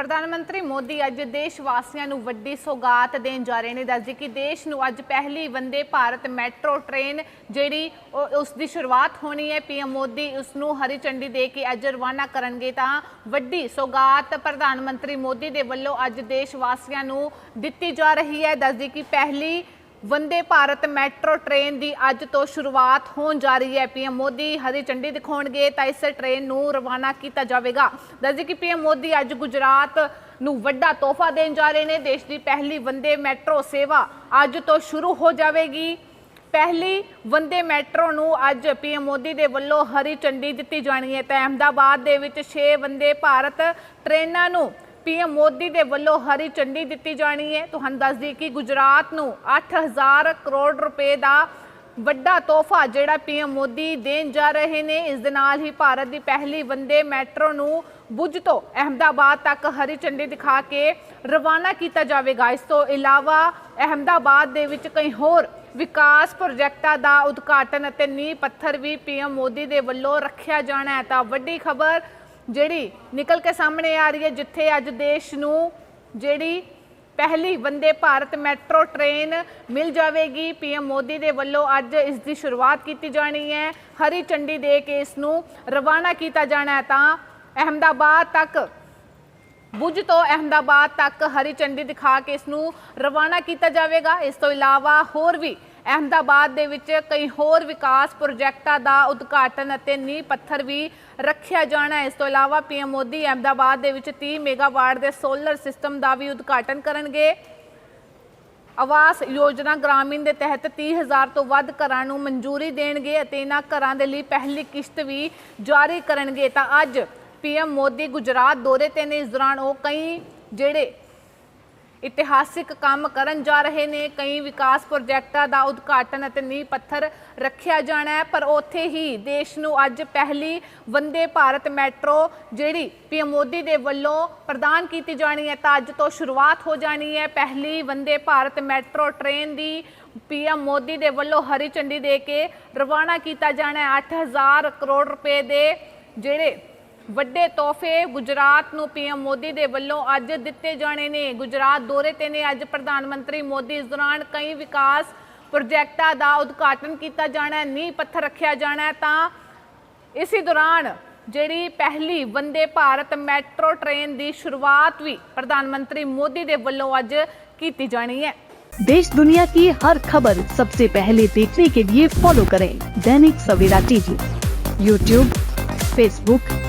ਪ੍ਰਧਾਨ ਮੰਤਰੀ ਮੋਦੀ ਅੱਜ ਦੇਸ਼ ਵਾਸੀਆਂ ਨੂੰ ਵੱਡੀ ਸੌਗਾਤ ਦੇਣ ਜਾ ਰਹੇ ਨੇ। ਦੱਸਦੀ ਕਿ ਦੇਸ਼ ਨੂੰ ਅੱਜ ਪਹਿਲੀ ਵੰਦੇ ਭਾਰਤ ਮੈਟਰੋ ਟ੍ਰੇਨ ਜਿਹੜੀ ਉਹ- ਉਸ ਦੀ ਸ਼ੁਰੂਆਤ ਹੋਣੀ ਹੈ। ਪੀਐਮ ਮੋਦੀ ਉਸ ਨੂੰ ਹਰੀ ਝੰਡੀ ਦੇ ਕੇ ਅੱਜ ਰਵਾਨਾ ਕਰਨਗੇ ਤਾਂ ਵੱਡੀ ਸੌਗਾਤ ਪ੍ਰਧਾਨ ਮੰਤਰੀ ਮੋਦੀ ਦੇ ਵੱਲੋਂ ਅੱਜ ਦੇਸ਼ ਵਾਸੀਆਂ ਨੂੰ ਦਿੱਤੀ ਜਾ ਰਹੀ ਹੈ। ਦੱਸਦੀ ਕਿ ਪਹਿਲੀ ਵੰਦੇ ਭਾਰਤ ਮੈਟਰੋ ਟ੍ਰੇਨ ਦੀ ਅੱਜ ਤੋਂ ਸ਼ੁਰੂਆਤ ਹੋਣ ਜਾ ਰਹੀ ਹੈ। ਪੀਐਮ ਮੋਦੀ ਹਰੀ ਝੰਡੀ ਦਿਖਾਉਣਗੇ ਤਾਂ ਇਸ ਟ੍ਰੇਨ ਨੂੰ ਰਵਾਨਾ ਕੀਤਾ ਜਾਵੇਗਾ। ਦੱਸਦੀ ਕਿ ਪੀਐਮ ਮੋਦੀ ਅੱਜ ਗੁਜਰਾਤ ਨੂੰ ਵੱਡਾ ਤੋਹਫਾ ਦੇਣ ਜਾ ਰਹੇ ਨੇ। ਦੇਸ਼ ਦੀ ਪਹਿਲੀ ਵੰਦੇ ਮੈਟਰੋ ਸੇਵਾ ਅੱਜ ਤੋਂ ਸ਼ੁਰੂ ਹੋ ਜਾਵੇਗੀ। ਪਹਿਲੀ ਵੰਦੇ ਮੈਟਰੋ ਨੂੰ ਅੱਜ ਪੀਐਮ ਮੋਦੀ ਦੇ ਵੱਲੋਂ ਹਰੀ ਝੰਡੀ ਦਿੱਤੀ ਜਾਣੀ ਹੈ। ਤਾਂ ਅਹਿਮਦਾਬਾਦ ਦੇ ਵਿੱਚ 6 ਵੰਦੇ ਭਾਰਤ ਟ੍ਰੇਨਾਂ ਨੂੰ ਪੀਐਮ ਮੋਦੀ ਦੇ ਵੱਲੋਂ ਹਰੀ ਝੰਡੀ ਦਿੱਤੀ ਜਾਣੀ ਹੈ। ਤੁਹਾਨੂੰ ਦੱਸ ਦਈਏ ਕਿ ਗੁਜਰਾਤ ਨੂੰ 8000 ਕਰੋੜ ਰੁਪਏ ਦਾ ਵੱਡਾ ਤੋਹਫਾ ਜਿਹੜਾ ਪੀਐਮ ਮੋਦੀ ਦੇਣ ਜਾ ਰਹੇ ਨੇ, ਇਸ ਦੇ ਨਾਲ ਹੀ ਭਾਰਤ ਦੀ ਪਹਿਲੀ ਵੰਦੇ ਮੈਟਰੋ ਨੂੰ ਬੁੱਝ ਤੋਂ ਅਹਿਮਦਾਬਾਦ ਤੱਕ ਹਰੀ ਝੰਡੀ ਦਿਖਾ ਕੇ ਰਵਾਨਾ ਕੀਤਾ ਜਾਵੇਗਾ। ਇਸ ਤੋਂ ਇਲਾਵਾ ਅਹਿਮਦਾਬਾਦ ਦੇ ਵਿੱਚ ਕਈ ਹੋਰ ਵਿਕਾਸ ਪ੍ਰੋਜੈਕਟਾਂ ਦਾ ਉਦਘਾਟਨ ਅਤੇ ਨੀਂਹ ਪੱਥਰ ਵੀ ਪੀਐਮ ਮੋਦੀ ਦੇ ਵੱਲੋਂ ਰੱਖਿਆ ਜਾਣਾ ਹੈ। ਤਾਂ ਵੱਡੀ ਖਬਰ ਜਿਹੜੀ ਨਿਕਲ ਕੇ ਸਾਹਮਣੇ ਆ ਰਹੀ ਹੈ, ਜਿੱਥੇ ਅੱਜ ਦੇਸ਼ ਨੂੰ ਜਿਹੜੀ ਪਹਿਲੀ ਵੰਦੇ ਭਾਰਤ ਮੈਟਰੋ ਟ੍ਰੇਨ ਮਿਲ ਜਾਵੇਗੀ। ਪੀਐਮ ਮੋਦੀ ਦੇ ਵੱਲੋਂ ਅੱਜ ਇਸ ਦੀ ਸ਼ੁਰੂਆਤ ਕੀਤੀ ਜਾਣੀ ਹੈ। ਹਰੀ ਚੰਡੀ ਦੇ ਕੇ ਇਸ ਨੂੰ ਰਵਾਨਾ ਕੀਤਾ ਜਾਣਾ ਹੈ ਤਾਂ ਅਹਿਮਦਾਬਾਦ ਤੱਕ, ਬੁੱਝ ਤੋਂ ਅਹਿਮਦਾਬਾਦ ਤੱਕ ਹਰੀ ਝੰਡੀ ਦਿਖਾ ਕੇ ਇਸ ਨੂੰ ਰਵਾਨਾ ਕੀਤਾ ਜਾਵੇਗਾ। ਇਸ ਤੋਂ ਇਲਾਵਾ ਹੋਰ ਵੀ ਅਹਿਮਦਾਬਾਦ ਦੇ ਵਿੱਚ ਕਈ ਹੋਰ ਵਿਕਾਸ ਪ੍ਰੋਜੈਕਟਾਂ ਦਾ ਉਦਘਾਟਨ ਅਤੇ ਨੀਂਹ ਪੱਥਰ ਵੀ ਰੱਖਿਆ ਜਾਣਾ ਇਸ ਤੋਂ ਇਲਾਵਾ ਪੀਐਮ ਮੋਦੀ ਅਹਿਮਦਾਬਾਦ ਦੇ ਵਿੱਚ 30 ਮੈਗਾਵਾਟ ਦੇ ਸੋਲਰ ਸਿਸਟਮ ਦਾ ਵੀ ਉਦਘਾਟਨ ਕਰਨਗੇ। ਆਵਾਸ ਯੋਜਨਾ ਗ੍ਰਾਮੀਣ ਦੇ ਤਹਿਤ 30000 ਤੋਂ ਵੱਧ ਘਰਾਂ ਨੂੰ ਮਨਜ਼ੂਰੀ ਦੇਣਗੇ ਅਤੇ ਇਹਨਾਂ ਘਰਾਂ ਦੇ ਲਈ ਪਹਿਲੀ ਕਿਸ਼ਤ ਵੀ ਜਾਰੀ ਕਰਨਗੇ। ਤਾਂ ਅੱਜ ਪੀਐਮ ਮੋਦੀ ਗੁਜਰਾਤ ਦੌਰੇ ਤੇ ਨੇ। ਇਸ ਦੌਰਾਨ ਉਹ ਕਈ ਜਿਹੜੇ ਇਤਿਹਾਸਿਕ ਕੰਮ ਕਰਨ ਜਾ ਰਹੇ ਨੇ। ਕਈ ਵਿਕਾਸ ਪ੍ਰੋਜੈਕਟਾਂ ਦਾ ਉਦਘਾਟਨ ਅਤੇ ਨੀਂਹ ਪੱਥਰ ਰੱਖਿਆ ਜਾਣਾ ਹੈ, ਪਰ ਉੱਥੇ ਹੀ ਦੇਸ਼ ਨੂੰ ਅੱਜ ਪਹਿਲੀ ਵੰਦੇ ਭਾਰਤ ਮੈਟਰੋ, ਜਿਹੜੀ ਪੀਐਮ ਮੋਦੀ ਦੇ ਵੱਲੋਂ ਪ੍ਰਦਾਨ ਕੀਤੀ ਜਾਣੀ ਹੈ, ਤਾਂ ਅੱਜ ਤੋਂ ਸ਼ੁਰੂਆਤ ਹੋ ਜਾਣੀ ਹੈ। ਪਹਿਲੀ ਵੰਦੇ ਭਾਰਤ ਮੈਟਰੋ ਟ੍ਰੇਨ ਦੀ ਪੀਐਮ ਮੋਦੀ ਦੇ ਵੱਲੋਂ ਹਰੀ ਝੰਡੀ ਦੇ ਕੇ ਰਵਾਨਾ ਕੀਤਾ ਜਾਣਾ ਹੈ। 8000 ਕਰੋੜ ਰੁਪਏ ਦੇ ਜਿਹੜੇ ਵੱਡੇ ਤੋਹਫੇ ਗੁਜਰਾਤ ਨੂੰ ਪੀਐਮ ਮੋਦੀ ਦੇ ਵੱਲੋਂ ਅੱਜ ਦਿੱਤੇ ਜਾਣੇ ਨੇ ਗੁਜਰਾਤ ਦੌਰੇ ਤੇ ਨੇ ਅੱਜ ਪ੍ਰਧਾਨ ਮੰਤਰੀ ਮੋਦੀ ਇਸ ਦੌਰਾਨ ਕਈ ਵਿਕਾਸ ਪ੍ਰੋਜੈਕਟਾਂ ਦਾ ਉਦਘਾਟਨ ਕੀਤਾ ਜਾਣਾ ਹੈ ਨੀਂਹ ਪੱਥਰ ਰੱਖਿਆ ਜਾਣਾ ਹੈ ਤਾਂ ਇਸੇ ਦੌਰਾਨ ਜਿਹੜੀ ਪਹਿਲੀ ਵੰਦੇ ਭਾਰਤ ਮੈਟਰੋ ਟ੍ਰੇਨ ਦੀ ਸ਼ੁਰੂਆਤ ਵੀ ਪ੍ਰਧਾਨ ਮੰਤਰੀ ਮੋਦੀ ਦੇ ਵੱਲੋਂ ਅੱਜ ਕੀਤੀ ਜਾਣੀ ਹੈ देश दुनिया की हर खबर सबसे पहले देखने के लिए फॉलो करें Dainik Savera TV YouTube Facebook